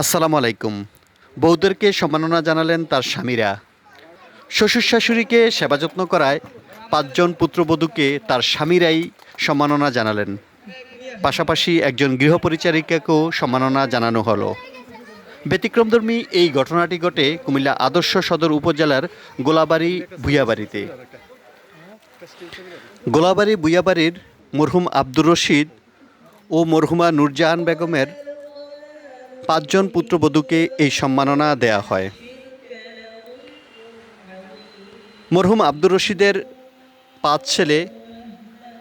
আসসালামু আলাইকুম। বৌদেরকে সম্মাননা জানালেন তার স্বামীরা। শ্বশুর শাশুড়িকে সেবা যত্ন করায় পাঁচজন পুত্রবধূকে তার স্বামীরাই সম্মাননা জানালেন। পাশাপাশি একজন গৃহপরিচারিকাকেও সম্মাননা জানানো হলো। ব্যতিক্রমধর্মী এই ঘটনাটি ঘটে কুমিল্লা আদর্শ সদর উপজেলার গোলাবাড়ি ভুইয়াবাড়িতে। গোলাবাড়ি ভুইয়াবাড়ির মরহুম আব্দুর রশিদ ও মরহুমা নূরজাহান বেগমের পাঁচজন পুত্রবধূকে এই সম্মাননা দেয়া হয়। মরহুম আব্দুর রশিদের পাঁচ ছেলে,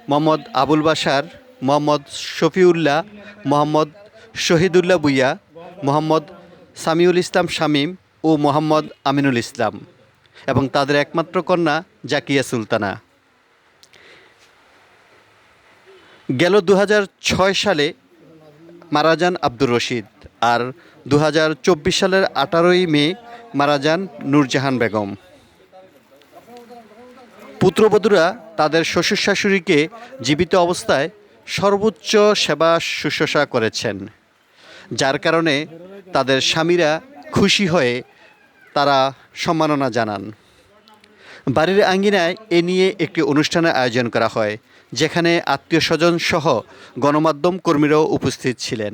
মোহাম্মদ আবুল বাসার মোহাম্মদ শফিউল্লাহ, মোহাম্মদ শহীদুল্লাহ বুইয়া, মোহাম্মদ সামিউল ইসলাম শামীম ও মোহাম্মদ আমিনুল ইসলাম এবং তাদের একমাত্র কন্যা জাকিয়া সুলতানা। গেল দু হাজার ছয় সালে মারা যান আব্দুর রশিদ। আর দু হাজার চব্বিশ সালের আঠারোই মে মারা যান নূরজাহান বেগম। পুত্রবধূরা তাদের শ্বশুর শাশুড়িকে জীবিত অবস্থায় সর্বোচ্চ সেবা শুশ্রূষা করেছেন, যার কারণে তাদের স্বামীরা খুশি হয়ে তারা সম্মাননা জানান। বাড়ির আঙ্গিনায় এ নিয়ে একটি অনুষ্ঠানের আয়োজন করা হয়, যেখানে আত্মীয় স্বজন সহ গণমাধ্যম কর্মীরাও উপস্থিত ছিলেন।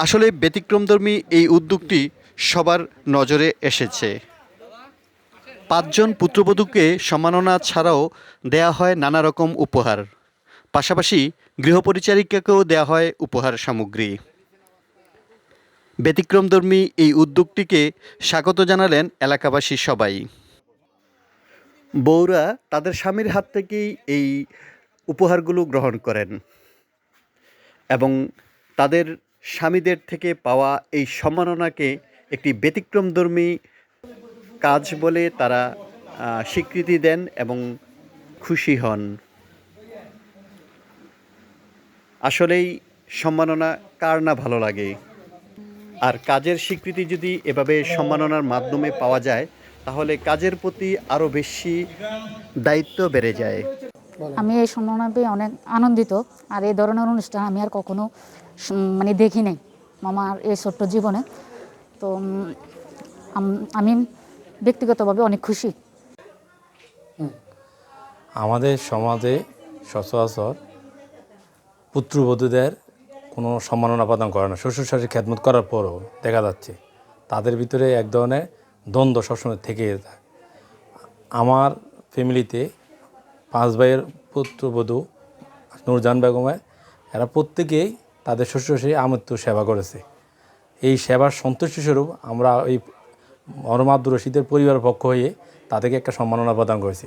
আসলে ব্যতিক্রমধর্মী এই উদ্যোগটি সবার নজরে এসেছে। পাঁচজন পুত্রবধূকে সম্মাননা ছাড়াও দেয়া হয় নানা রকম উপহার। পাশাপাশি গৃহপরিচারিকাকেও দেয়া হয় উপহার সামগ্রী। ব্যতিক্রমধর্মী এই উদ্যোগটিকে স্বাগত জানালেন এলাকাবাসী সবাই। বউরা তাদের স্বামীর হাত থেকেই এই উপহারগুলো গ্রহণ করেন এবং তাদের স্বামীদের থেকে পাওয়া এই সম্মাননাকে একটি ব্যতিক্রমধর্মী কাজ বলে তারা স্বীকৃতি দেন এবং খুশি হন। আসলেই সম্মাননা কার না ভালো লাগে? আর কাজের স্বীকৃতি যদি এভাবে সম্মাননার মাধ্যমে পাওয়া যায়, তাহলে কাজের প্রতি আরও বেশি দায়িত্ব বেড়ে যায়। আমি এই সম্মাননা পেয়ে অনেক আনন্দিত, আর এই ধরনের অনুষ্ঠান আমি আর কখনো মানে দেখি নাই আমার এই ছোট্ট জীবনে। তো আমি ব্যক্তিগতভাবে অনেক খুশি। আমাদের সমাজে সচরাচর পুত্রবধূদের কোনো সম্মাননা প্রদান করে না। শ্বশুর শাশুড়ি খেদমত করার পরও দেখা যাচ্ছে তাদের ভিতরে এক ধরনের দ্বন্দ্ব সবসময় থেকে যায় আমার ফ্যামিলিতে পাঁচ ভাইয়ের পুত্রবধূ নূরজান বেগমের, এরা প্রত্যেকেই তাদের শ্বশুর শাশুড়ি আমৃত্যু সেবা করেছে। এই সেবার সন্তুষ্টি স্বরূপ আমরা এই মরম আব্দুর রশিদের পরিবারের পক্ষ হয়ে তাদেরকে একটা সম্মাননা প্রদান করেছি।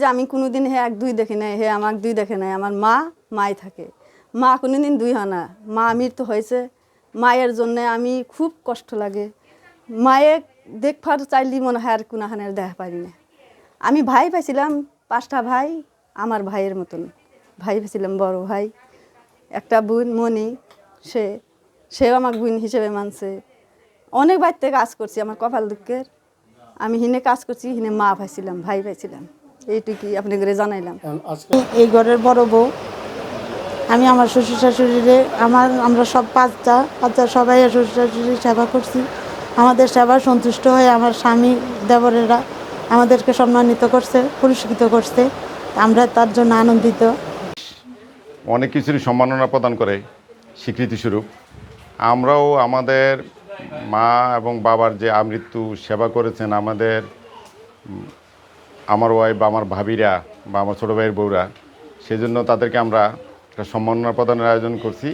যে আমি কোনোদিন হে এক দুই দেখি নাই, হে আমার দুই দেখে নাই, আমার মা, মাই থাকে। মা কোনোদিন দুই হয় না। মা মৃত্যু হয়েছে। মায়ের জন্য আমি খুব কষ্ট লাগে। মায়ে দেখবার চাইলি মনে হয় আর কোনোখানের দেখা পারি না। আমি ভাই পাইছিলাম পাঁচটা ভাই, আমার ভাইয়ের মতন। ভাই পাইছিলাম বড় ভাই। একটা বোন মনি সে সেও আমার বোন হিসেবে মানছে। অনেক বাড়িতে কাজ করছি আমার কপাল দুঃখের। আমি হিনে কাজ করছি হিনে মা ভাইছিলাম ভাই পাইছিলাম। এইটুকুই আপনাদের জানাইলাম। এই ঘরের বড় বউ আমি আমার শ্বশুর শাশুড়িরে আমার আমরা সব পাঁচটা পাঁচটা সবাই শ্বশুর শাশুড়ির সেবা করছি। আমাদের সেবা সন্তুষ্ট হয়ে আমার স্বামী দেবরেরা আমাদেরকে সম্মানিত করছে পুরস্কৃত করছে। আমরা তার জন্য আনন্দিত। অনেক কিছুরই সম্মাননা প্রদান করে স্বীকৃতিস্বরূপ। আমরাও আমাদের মা এবং বাবার যে আমৃত্যু সেবা করেছেন আমাদের আমার ওয়াইফ বা আমার ভাবিরা বা আমার ছোটো ভাইয়ের বউরা, সেজন্য তাদেরকে আমরা একটা সম্মাননা প্রদানের আয়োজন করছি।